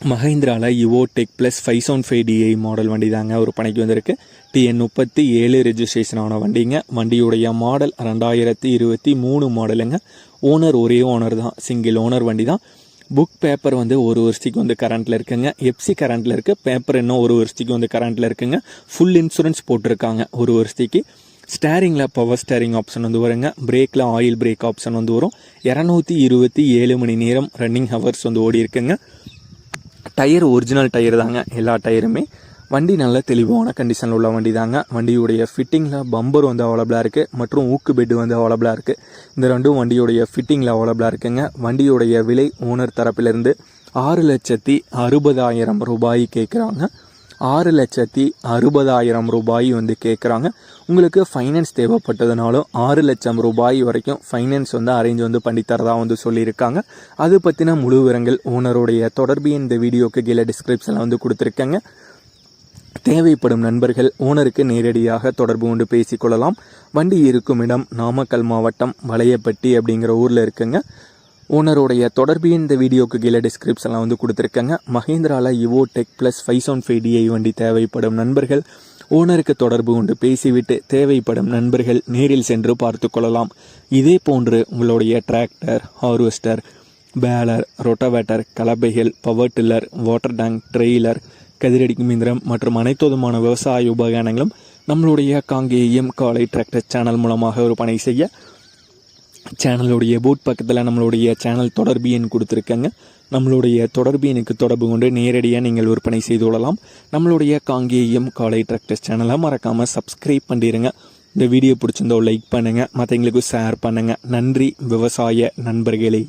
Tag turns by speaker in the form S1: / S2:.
S1: மஹேந்திராவில் Yuvo tech plus five sound five DI model வண்டி தாங்க ஒரு பணிக்கு வந்திருக்கு. டிஎன் முப்பத்தி ஏழு ரெஜிஸ்ட்ரேஷன் ஆன வண்டிங்க. வண்டியுடைய மாடல் ரெண்டாயிரத்தி இருபத்தி மூணு மாடலுங்க ஓனர் ஒரே ஓனர் தான். சிங்கிள் ஓனர் வண்டி தான் புக் பேப்பர் வந்து ஒரு வருஷத்துக்கு வந்து கரண்ட்டில் இருக்குங்க. எப்சி கரண்ட்டில் இருக்குது பேப்பர் இன்னும் ஒரு வருஷத்துக்கு வந்து கரண்ட்டில் இருக்குங்க. ஃபுல் இன்சூரன்ஸ் போட்டிருக்காங்க. ஒரு வருஷத்துக்கு. ஸ்டேரிங்கில் பவர் ஸ்டேரிங் ஆப்ஷன் வந்து வருங்க. பிரேக்கில் ஆயில் பிரேக் ஆப்ஷன் வந்து வரும். இரநூத்தி இருபத்தி ஏழு மணி நேரம் ரன்னிங் ஹவர்ஸ் வந்து ஓடி இருக்குங்க டயர் ஒரிஜினல் டயர் தாங்க. எல்லா டயருமே. வண்டி நல்ல தெளிவான கண்டிஷனில் உள்ள வண்டி தாங்க. வண்டியுடைய ஃபிட்டிங்கில் பம்பர் வந்து அவைலபிளாக இருக்குது மற்றும் ஊக்கு பெட்டு வந்து அவைலபிளாக இருக்குது இந்த ரெண்டும் வண்டியுடைய ஃபிட்டிங்கில் அவைலபிளாக இருக்குங்க. வண்டியுடைய விலை ஓனர் தரப்பிலிருந்து ஆறு லட்சத்தி அறுபதாயிரம் ரூபாய் கேட்குறாங்க. ஆறு லட்சத்தி அறுபதாயிரம் ரூபாய் வந்து கேட்குறாங்க உங்களுக்கு ஃபைனான்ஸ் தேவைப்பட்டதுனாலும் ஆறு லட்சம் ரூபாய் வரைக்கும் ஃபைனான்ஸ் வந்து அரேஞ்ச் வந்து பண்ணித்தரதா வந்து சொல்லியிருக்காங்க. அது பற்றின முழு விவரங்கள் ஓனருடைய தொடர்பு இந்த வீடியோக்கு கீழே டிஸ்கிரிப்ஷனில் வந்து கொடுத்துருக்கேங்க. தேவைப்படும் நண்பர்கள் ஓனருக்கு நேரடியாக தொடர்பு கொண்டு பேசிக்கொள்ளலாம் வண்டி இருக்கும் இடம் நாமக்கல் மாவட்டம் வளையப்பட்டி அப்படிங்கிற ஊரில் இருக்குங்க. ஓனருடைய தொடர்பு இந்த வீடியோக்கு கீழே டிஸ்கிரிப்ஷனில் வந்து கொடுத்துருக்கேங்க. மஹேந்திராவில் Yuvo tech plus five seven five DI வண்டி தேவைப்படும் நண்பர்கள் ஓனருக்கு தொடர்பு கொண்டு பேசிவிட்டு தேவைப்படும் நண்பர்கள் நேரில் சென்று பார்த்து கொள்ளலாம். இதே போன்று உங்களுடைய tractor harvester baler rotavator கலப்பைகள் power tiller water tank trailer கதிரடிக்கும் இயந்திரம் மற்றும் அனைத்து விதமான விவசாய உபகரணங்களும் நம்மளுடைய காங்கேயம் காலை டிராக்டர் சேனல் மூலமாக ஒரு பணி செய்ய சேனலுடைய போட் பக்கத்தில் நம்மளுடைய சேனல் தொடர்பு எண் கொடுத்துருக்கேங்க. நம்மளுடைய தொடர்பு எண்ணுக்கு தொடர்பு கொண்டு நேரடியாக நீங்கள் விற்பனை செய்து கொள்ளலாம். நம்மளுடைய காங்கேயம் காலை டிராக்டர்ஸ் சேனலை மறக்காமல் சப்ஸ்கிரைப் பண்ணிடுங்க இந்த வீடியோ பிடிச்சிருந்தோ லைக் பண்ணுங்கள் மற்றவங்களுக்கு ஷேர் பண்ணுங்கள் நன்றி. விவசாய நண்பர்களே.